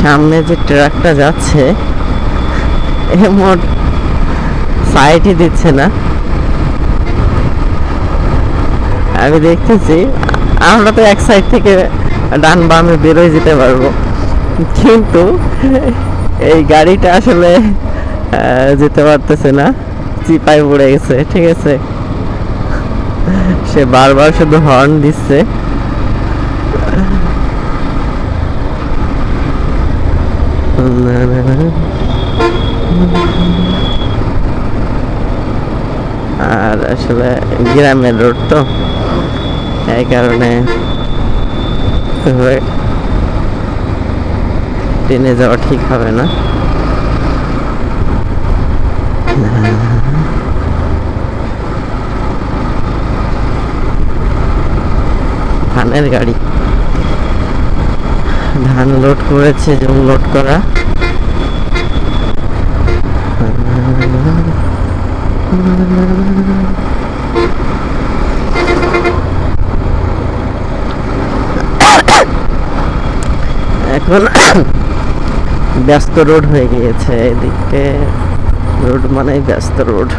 সামনে যে ট্রাকটা যাচ্ছে এ মোট সাইডই দিচ্ছে না। আমি দেখতেছি, আমরা তো এক সাইড থেকে ডান বামে বেরোয় যেতে পারব। কিন্তু এই গাড়িটা আসলে যেতে পারতেছে না। চিপায় পড়ে গেছে, ঠিক আছে? সে বারবার শুধু হর্ন দিচ্ছে। আর আসলে গ্রামের রোড তো এই কারণে ট্রেনে যাওয়া ঠিক হবে না। ধানের গাড়ি। ধান লোড করেছে যেমন লোড করা। এখন ব্যস্ত রোড হয়ে গিয়েছে এদিকে। রোড মানে ব্যস্ত রোড।